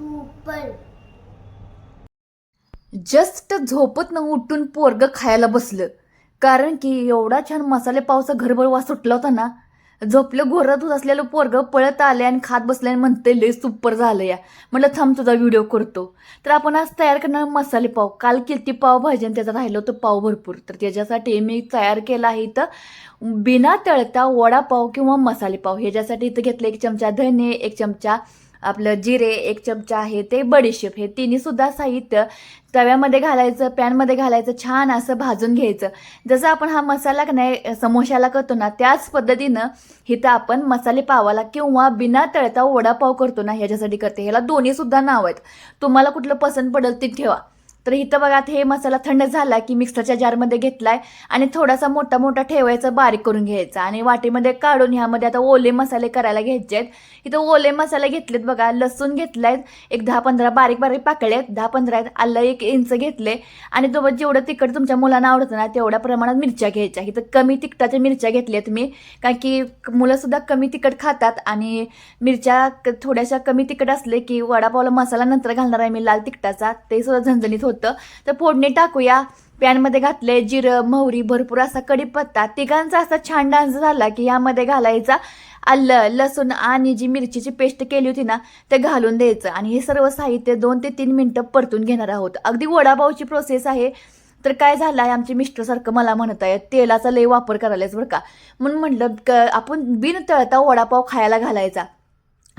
तू पण जस्ट झोपत न उठून पोरग खायला बसलं. कारण की एवढा छान मसाले पावसा घरभर वास सुटला होता ना झोपलं घोरत होत असलेलं पोरग पळत आले आणि खात बसले आणि म्हणते लय सुपर झालं या. म्हटलं थांब तुझा व्हिडिओ करतो. तर आपण आज तयार करणार मसाले पाव. काल किती पाव भाजी आणि त्याचा राहिलं होतं पाव भरपूर. तर त्याच्यासाठी मी तयार केला आहे इथं बिना तळता वडापाव किंवा मसाले पाव. ह्याच्यासाठी इथं घेतलं एक चमचा धने एक चमचा आपलं जिरे एक चमचा आहे ते बडीशेप हे तिन्हीसुद्धा साहित्य तव्यामध्ये घालायचं पॅनमध्ये घालायचं छान असं भाजून घ्यायचं. जसं आपण हा मसाला का नाही समोशाला करतो ना त्याच पद्धतीनं इथं आपण मसाले पावाला किंवा बिना तळता वडापाव करतो ना ह्याच्यासाठी करते. ह्याला दोन्हीसुद्धा नाव आहेत. तुम्हाला कुठलं पसंत पडेल ते ठेवा. तर इथं बघा हे मसाला थंड झाला की मिक्सरच्या जारमध्ये घेतलाय आणि थोडासा मोठा मोठा ठेवायचा बारीक करून घ्यायचा आणि वाटीमध्ये काढून ह्यामध्ये आता ओले मसाले करायला घ्यायचे आहेत इथं ओले मसाले घेतलेत बघा लसूण घेतलायत एक दहा पंधरा बारीक बारीक पाकळे आहेत दहा पंधरा आहेत आलं एक इंच घेतले आणि तो जेवढं तिखट तुमच्या मुलांना आवडतं ना तेवढ्या प्रमाणात मिरच्या घ्यायच्या. इथं कमी तिखटाच्या मिरच्या घेतल्यात मी कारण की मुलंसुद्धा कमी तिखट खातात आणि मिरच्या क- थोड्याशा कमी तिखट असले की वडापावला मसाला नंतर घालणार आहे मी लाल तिखटाचा ते सुद्धा झणझणीत होतं. तर फोडणी टाकूया. पॅनमध्ये घातले जिरं मोहरी भरपूर असा कढीपत्ता तिघांचा असा छान डान्स झाला की यामध्ये घालायचा आलं लसूण आणि जी मिरचीची पेस्ट केली होती ना ते घालून द्यायचं. आणि हे सर्व साहित्य दोन ते तीन मिनटं परतून घेणार आहोत. अगदी वडापावची प्रोसेस आहे. तर काय झालं आहे आमचे मिस्टरसारखं मला म्हणत आहे तेलाचा लय वापर करायलाच बरं का. म्हणून म्हटलं क आपण बिन तळता वडापाव खायला घालायचा.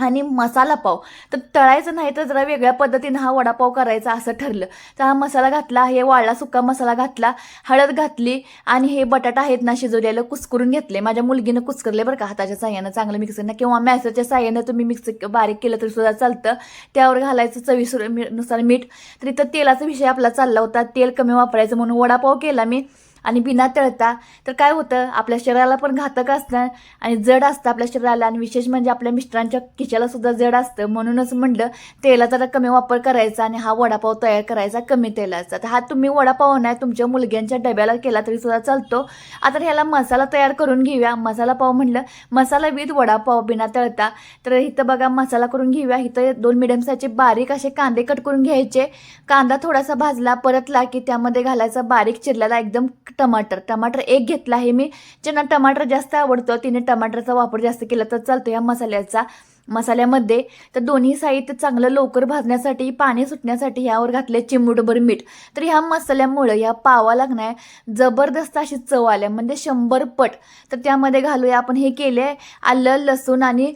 आणि मसाला पाव. तर तळायचं नाही तर जरा वेगळ्या पद्धतीनं हा वडापाव करायचा असं ठरलं. तर हा मसाला घातला हे वाळला सुका मसाला घातला हळद घातली आणि हे बटाटा आहेत ना शिजवलेलं कुस्करून घेतले. माझ्या मुलगीनं कुस्करले बरं का हाताच्या साह्यानं चांगलं मिक्सरनं किंवा मॅसरच्या साह्यानं तुम्ही मिक्स बारीक केलं तरी सुद्धा चालतं. त्यावर घालायचं चवीसुरनुसार मीठ. तर इथं तेलाचा विषय आपला चालला होता. तेल कमी वापरायचं म्हणून वडापाव केला मी. आणि बिना तळता तर काय होतं? आपल्या शरीराला पण घातक असतं आणि जड असतं आपल्या शरीराला. आणि विशेष म्हणजे आपल्या मिस्टरांच्या खिशाला सुद्धा जड असतं. म्हणूनच म्हणलं तेलाचा कमी वापर करायचा आणि हा वडापाव तयार करायचा कमी तेलाचा. तर हा तुम्ही वडापाव नाही तुमच्या मुलग्यांच्या डब्याला केला तरी सुद्धा चालतो. आता ह्याला मसाला तयार करून घेऊया. मसाला पाव म्हणलं मसाला विथ वडापाव बिना तळता. तर इथं बघा मसाला करून घेऊया. इथं दोन मिडियम साईजचे बारीक असे कांदे कट करून घ्यायचे. कांदा थोडासा भाजला परतला की त्यामध्ये घालायचा बारीक चिरलेला एकदम टमाटर. टमाटर एक घेतला आहे मी. ज्यांना टमाटर जास्त आवडतं तिने टमाटरचा वापर जास्त केला तर चालतो या मसाल्याचा. मसाल्यामध्ये तर दोन्ही साहित्य चांगलं लवकर भाजण्यासाठी पाणी सुटण्यासाठी ह्यावर घातले चिमूटभर मीठ. तर ह्या मसाल्यामुळं या पावा लागणार. जबरदस्त अशी चव आल्या. म्हणजे शंभर पट. तर त्यामध्ये घालूया आपण. हे केले आलं लसूण आणि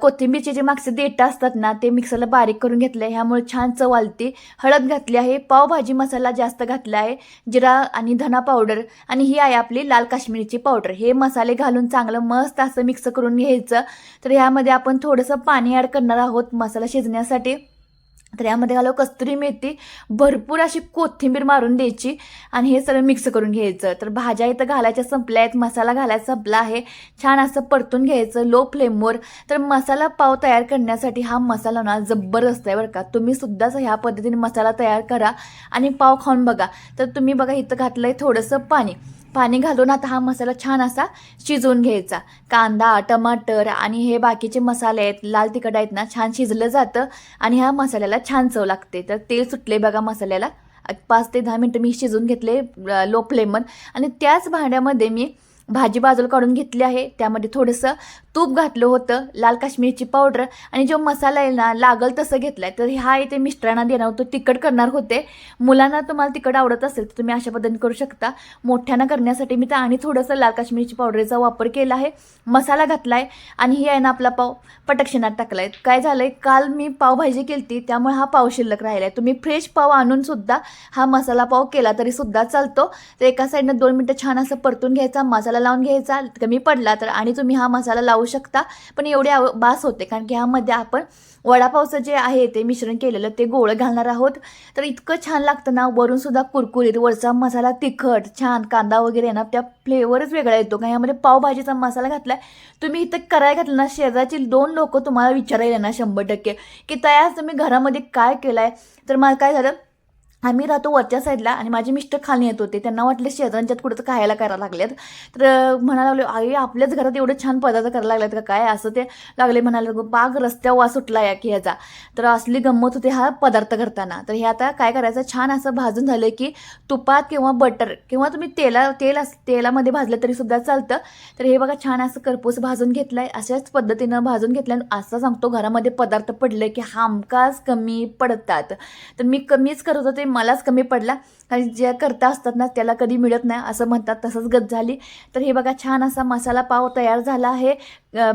कोथिंबीरचे जे मागचे देठं असतात ना ते मिक्सरला बारीक करून घेतले. ह्यामुळे छान चव आलती. हळद घातली आहे. पावभाजी मसाला जास्त घातला आहे. जिरा आणि धना पावडर आणि ही आहे आपली लाल काश्मीरीची पावडर. हे मसाले घालून चांगलं मस्त असं मिक्स करून घ्यायचं. तर ह्यामध्ये आपण थोडंसं पाणी ॲड करणार आहोत मसाला शिजण्यासाठी. तर यामध्ये घालव कस्तुरी मेथी भरपूर अशी कोथिंबीर मारून द्यायची आणि हे सगळं मिक्स करून घ्यायचं. तर भाज्या इथं घालायच्या संपल्या आहेत मसाला घालायचा संपला आहे. छान असं परतून घ्यायचं लो फ्लेमवर तर मसाला पाव तयार करण्यासाठी हा मसाला ना जबरदस्त आहे बरं का. तुम्ही सुद्धाच ह्या पद्धतीने मसाला तयार करा आणि पाव खाऊन बघा. तर तुम्ही बघा इथं घातलं आहे थोडंसं पाणी. पाणी घालून आता हा मसाला छान असा शिजवून घ्यायचा. कांदा टमाटर आणि हे बाकीचे मसाले आहेत लाल तिखट आहेत ना छान शिजलं जातं आणि ह्या मसाल्याला छान चव लागते. तर तेल सुटले बघा मसाल्याला. पाच ते दहा मिनटं मी शिजवून घेतले लो फ्लेमवर. आणि त्याच भांड्यामध्ये मी भाजी बाजूला काढून घेतली आहे. त्यामध्ये थोडंसं तूप घातलं होतं लाल काश्मीरची पावडर आणि जो मसाला आहे ना लागल तसं घेतलाय. तर हा इथे मिस्टरांना देणार होतो. तिखट करणार होते. मुलांना तुम्हाला तिखट आवडत असेल तर तुम्ही अशा पद्धतीने करू शकता. मोठ्यानं करण्यासाठी मी तर आणि थोडंसं लाल काश्मीरची पावडरचा वापर केला आहे. मसाला घातलाय आणि ही आहे ना आपला पाव पटक्षणात टाकलाय. काय झालंय? काल मी पावभाजी केली होती त्यामुळे हा पाव शिल्लक राहिलाय. तुम्ही फ्रेश पाव आणून सुद्धा हा मसाला पाव केला तरी सुद्धा चालतो. तर एका साईडनं दोन मिनटं छान असं परतून घ्यायचा. मसाला लावून घ्यायचा. कमी पडला तर आणि तुम्ही हा मसाला लावू शकता. पण एवढे आव बास होते. कारण की ह्यामध्ये आपण वडापावचं जे आहे ते मिश्रण केलेलं ते गोळं घालणार आहोत. तर इतकं छान लागतं ना वरून सुद्धा कुरकुरीत वरचा मसाला तिखट छान कांदा वगैरे आहे ना त्या फ्लेवरच वेगळा येतो. का यामध्ये पावभाजीचा मसाला घातलाय. तुम्ही इथं करायला घातलं ना शेजारची दोन लोक तुम्हाला विचारायला ना शंभर टक्के. की तयार तुम्ही घरामध्ये काय केलं आहे तर मला काय झालं? आम्ही राहतो वरच्या साईडला आणि माझे मिस्टर खाली येत होते. त्यांना वाटले शेजाऱ्यांच्यात कुठं खायला करायला लागल्यात तर म्हणायला लागले आई आपल्याच घरात एवढे छान पदार्थ करायला लागलेत का काय? असं ते लागले. म्हणायला बाग रस्त्यावर वास सुटला या की ह्याचा. तर असली गंमत होते हा पदार्थ करताना. तर हे आता काय करायचं? छान असं भाजून झालं की तुपात किंवा बटर किंवा तुम्ही तेला तेल अस तेलामध्ये भाजलं तरी सुद्धा चालतं. तर हे बघा छान असं करपूस भाजून घेतलं आहे अशाच पद्धतीनं भाजून घेतलं असं सांगतो घरामध्ये पदार्थ पडले की हमखास कमी पडतात. तर मी कमीच करत होते मलाच कमी पडला. आणि जे करता असतात ना त्याला कधी मिळत नाही असं म्हणतात. तसंच गत झाली. तर हे बघा छान असा मसाला पाव तयार झाला आहे.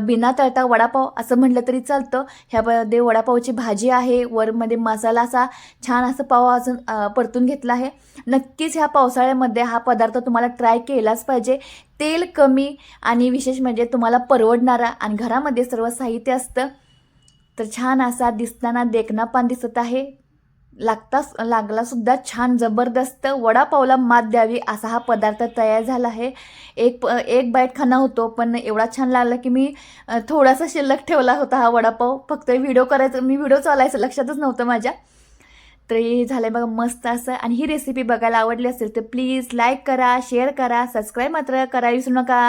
बिना तळता वडापाव असं म्हटलं तरी चालतं. ह्यामध्ये वडापावची भाजी आहे. वरमध्ये मसाला असा छान असं पाव अजून परतून घेतला आहे. नक्कीच ह्या पावसाळ्यामध्ये हा पदार्थ तुम्हाला ट्राय केलाच पाहिजे. तेल कमी आणि विशेष म्हणजे तुम्हाला परवडणारा आणि घरामध्ये सर्व साहित्य असतं. तर छान असा दिसताना देखना पान दिसत आहे. लागता लागलासुद्धा छान जबरदस्त वडापावला मात द्यावी असा हा पदार्थ तयार झाला आहे. एक प एक बाईट खाना होतो पण एवढा छान लागला की मी थोडासा शिल्लक ठेवला होता हा वडापाव. फक्त व्हिडिओ करायचं मी व्हिडिओ चालायचं लक्षातच नव्हतं माझ्या. तर हे झालं बघा मस्त असं. आणि ही रेसिपी बघायला आवडली असेल तर प्लीज लाईक करा शेअर करा सबस्क्राईब मात्र करा विसरू नका.